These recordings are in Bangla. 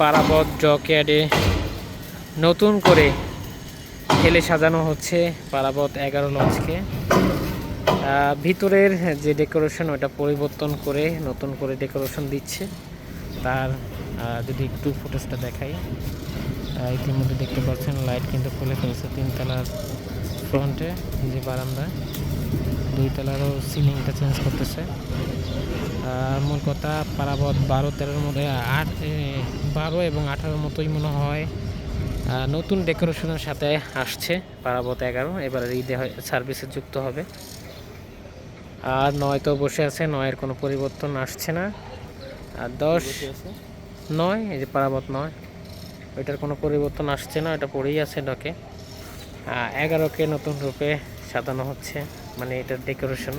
পারাবত জকেয়ার্ডে নতুন করে খেলে সাজানো হচ্ছে পারাবত এগারো লঞ্চকে ভিতরের যে ডেকোরেশন, ওটা পরিবর্তন করে, নতুন করে ডেকোরেশন দিচ্ছে। তার যদি একটু ফুটেজটা দেখাই ইতিমধ্যে দেখতে পাচ্ছেন, লাইট কিন্তু খুলে ফেলছে তিনতলার ফ্রন্টে যে বারান্দা দুই তলারও সিলিংটা চেঞ্জ করতেছে। আর মূল কথা, পারাবত বারো, তেরোর মধ্যে, আট বারো এবং আঠারোর মতোই মনে হয় নতুন ডেকোরেশনের সাথে আসছে, পারাবত এগারো। এবার ঈদে সার্ভিসে যুক্ত হবে। আর নয় তো বসে আছে, নয়ের কোনো পরিবর্তন আসছে না। আর দশ, নয়, এই যে পারাবত নয়, ওইটার কোনো পরিবর্তন আসছে না এটা পড়েই আছে ডকে এগারোকে নতুন রূপে সাজানো হচ্ছে। মানে এটার ডেকোরেশন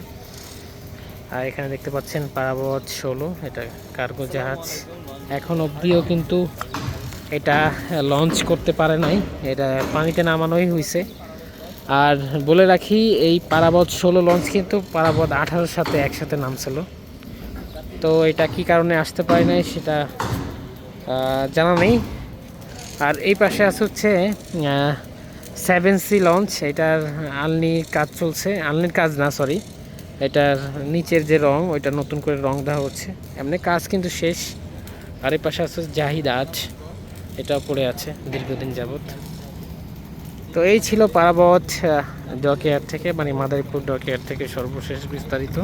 আর এখানে দেখতে পাচ্ছেন পারাবত ষোলো, এটা কার্গো জাহাজ। এখন অবধিও কিন্তু এটা লঞ্চ করতে পারে নাই, এটা পানিতে নামানোই হয়েছে আর বলে রাখি, এই পারাবত ষোলো লঞ্চ কিন্তু পারাবত আঠারোর সাথে একসাথে নামছিল। তো এটা কি কারণে আসতে পারে নাই সেটা জানা নেই। আর এই পাশে আছে হচ্ছে সেভেন সি লঞ্চ এটার আলনির কাজ চলছে। আলনির কাজ না সরি এটার নিচের যে রং, ওইটা নতুন করে রং দেওয়া হচ্ছে। এমনি কাজ কিন্তু শেষ। আর এই পাশে আছে জাহিদ আজ। এটাও পড়ে আছে দীর্ঘদিন যাবৎ। তো এই ছিল পারাবত ডকেয়ার থেকে মানে মাদারীপুর ডকেয়ার থেকে সর্বশেষ বিস্তারিত।